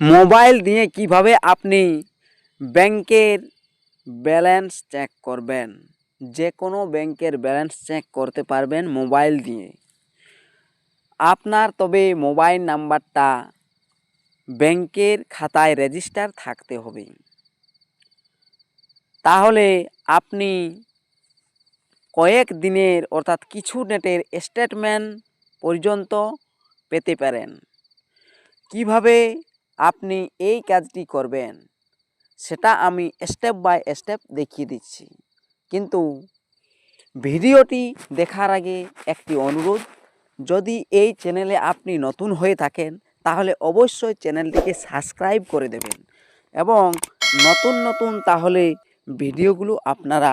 Mobile দিয়ে কীভাবে আপনি ব্যাংকের ব্যালেন্স চেক করবেন? যে কোনো ব্যাংকের ব্যালেন্স চেক করতে পারবেন মোবাইল দিয়ে। আপনার তবে মোবাইল নাম্বারটা ব্যাংকের খাতায় রেজিস্টার থাকতে হবে। তাহলে আপনি কয়েক দিনের অর্থাৎ কিছু নেটের স্টেটমেন্ট পর্যন্ত পেতে পারেন। কীভাবে আপনি এই কাজটি করবেন। সেটা আমি স্টেপ বাই স্টেপ দেখিয়ে দিচ্ছি। কিন্তু ভিডিওটি দেখার আগে একটি অনুরোধ, যদি এই চ্যানেলে আপনি নতুন হয়ে থাকেন, তাহলে অবশ্যই চ্যানেলটিকে সাবস্ক্রাইব করে দেবেন এবং নতুন নতুন তাহলে ভিডিওগুলো আপনারা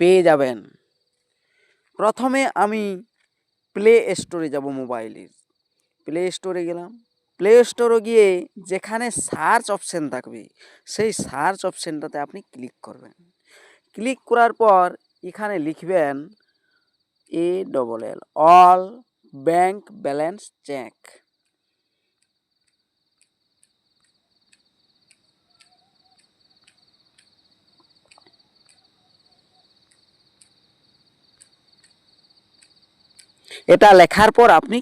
পেয়ে যাবেন। প্রথমে আমি প্লে স্টোরে যাব মোবাইলের। প্লে স্টোরে গেলাম। প্লে স্টোরে গিয়ে যেখানে সার্চ অপশান থাকবে, সেই সার্চ অপশানটাতে আপনি ক্লিক করবেন। ক্লিক করার পর এখানে লিখবেন A double L all bank balance check এটা লেখার পর আপনি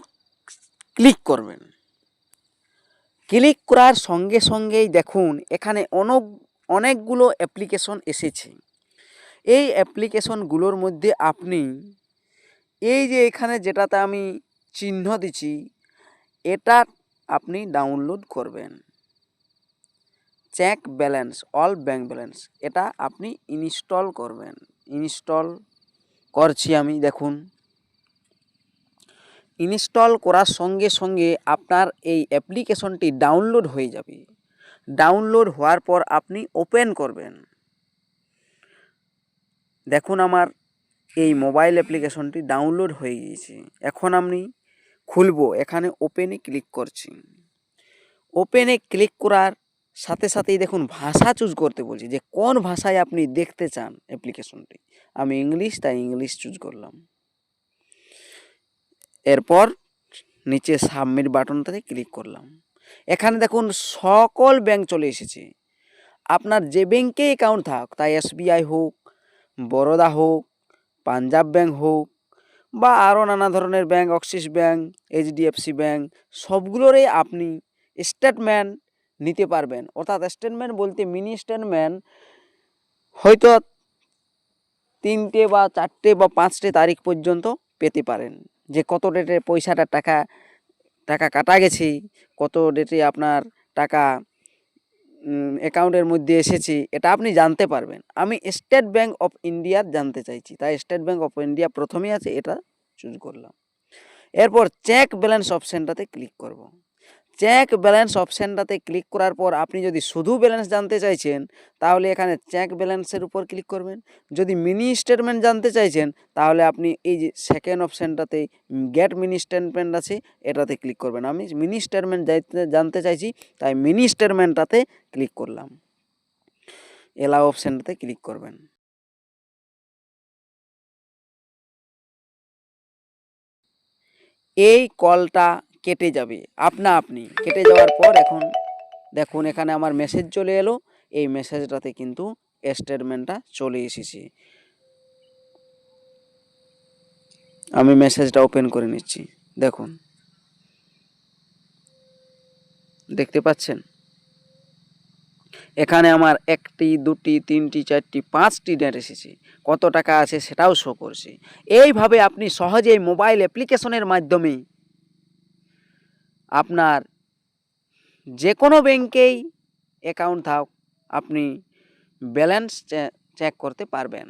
ক্লিক করবেন। ক্লিক করার সঙ্গে সঙ্গেই দেখুন, এখানে অনেক অনেকগুলো অ্যাপ্লিকেশন এসেছে। এই অ্যাপ্লিকেশনগুলোর মধ্যে আপনি, এই যে এখানে যেটাতে আমি চিহ্ন দিচ্ছি, এটা আপনি ডাউনলোড করবেন। Check balance, all bank balance, এটা আপনি ইনস্টল করবেন। ইনস্টল করছি আমি, দেখুন। ইনস্টল করার সঙ্গে সঙ্গে আপনার এই অ্যাপ্লিকেশনটি ডাউনলোড হয়ে যাবে। ডাউনলোড হওয়ার পর আপনি ওপেন করবেন। দেখুন আমার এই মোবাইল অ্যাপ্লিকেশনটি ডাউনলোড হয়ে গিয়েছে। এখন আমি খুলবো, এখানে ওপেনে ক্লিক করছি। ওপেনে ক্লিক করার সাথে সাথেই দেখুন ভাষা চুজ করতে বলছি যে কোন ভাষায় আপনি দেখতে চান অ্যাপ্লিকেশনটি। আমি ইংলিশ, তাই ইংলিশ চুজ করলাম। এরপর নিচে সাবমিট বাটনটাতে ক্লিক করলাম। এখানে দেখুন সকল ব্যাংক চলে এসেছে। আপনার যে ব্যাংকে অ্যাকাউন্ট থাক, তাই এসবিআই হোক, বরোদা হোক, পাঞ্জাব ব্যাংক হোক, বা আরও নানা ধরনের bank Axis bank HDFC bank সবগুলোরই আপনি স্টেটমেন্ট নিতে পারবেন। অর্থাৎ স্টেটমেন্ট বলতে মিনি স্টেটমেন্ট হয়তো তিনটে বা চারটে বা পাঁচটে তারিখ পর্যন্ত পেতে পারেন। যে কত ডেটে পয়সাটা টাকা টাকা কাটা গেছি, কত ডেটে আপনার টাকা অ্যাকাউন্টের মধ্যে এসেছি, এটা আপনি জানতে পারবেন। আমি স্টেট ব্যাংক অফ ইন্ডিয়ার জানতে চাইছি। তাই স্টেট ব্যাংক অফ ইন্ডিয়া প্রথমেই আছে, এটা চুজ করলাম। এরপর চেক ব্যালেন্স অপশানটাতে ক্লিক করব। চেক ব্যালেন্স অপশানটাতে ক্লিক করার পর আপনি যদি শুধু ব্যালেন্স জানতে চাইছেন, তাহলে এখানে চেক ব্যালেন্সের উপর ক্লিক করবেন। যদি মিনি স্টেটমেন্ট জানতে চাইছেন, তাহলে আপনি এই যে সেকেন্ড অপশানটাতে গেট মিনি স্টেটমেন্ট আছে, এটাতে ক্লিক করবেন। আমি মিনি স্টেটমেন্ট জানতে চাইছি, তাই মিনি স্টেটমেন্টটাতে ক্লিক করলাম। এলাও অপশানটাতে ক্লিক করবেন। এই কলটা কেটে যাবে। আপনা আপনি। কেটে যাওয়ার পর এখন দেখুন, এখানে আমার মেসেজ চলে এলো। এই মেসেজটাতে কিন্তু স্টেটমেন্টটা চলে এসেছে। আমি মেসেজটা ওপেন করে নিচ্ছি। দেখুন। দেখতে পাচ্ছেন? এখানে আমার একটি, দুটি, তিনটি, চারটি, পাঁচটি ডেট এসেছে। কত টাকা আছে সেটাও শো করছে। এইভাবে আপনি সহজেই মোবাইল অ্যাপ্লিকেশনের মাধ্যমে আপনার যে কোনো ব্যাংকেই অ্যাকাউন্ট থাক আপনি ব্যালেন্স চেক করতে পারবেন।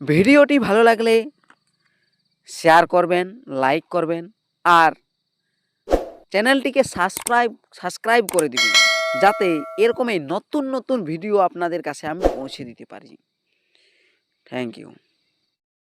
ভিডিওটি ভালো লাগলে শেয়ার করবেন লাইক করবেন, আর চ্যানেলটিকে সাবস্ক্রাইব সাবস্ক্রাইব করে দিবেন, যাতে এরকমই নতুন নতুন ভিডিও আপনাদের কাছে আমি পৌঁছে দিতে পারি। Thank you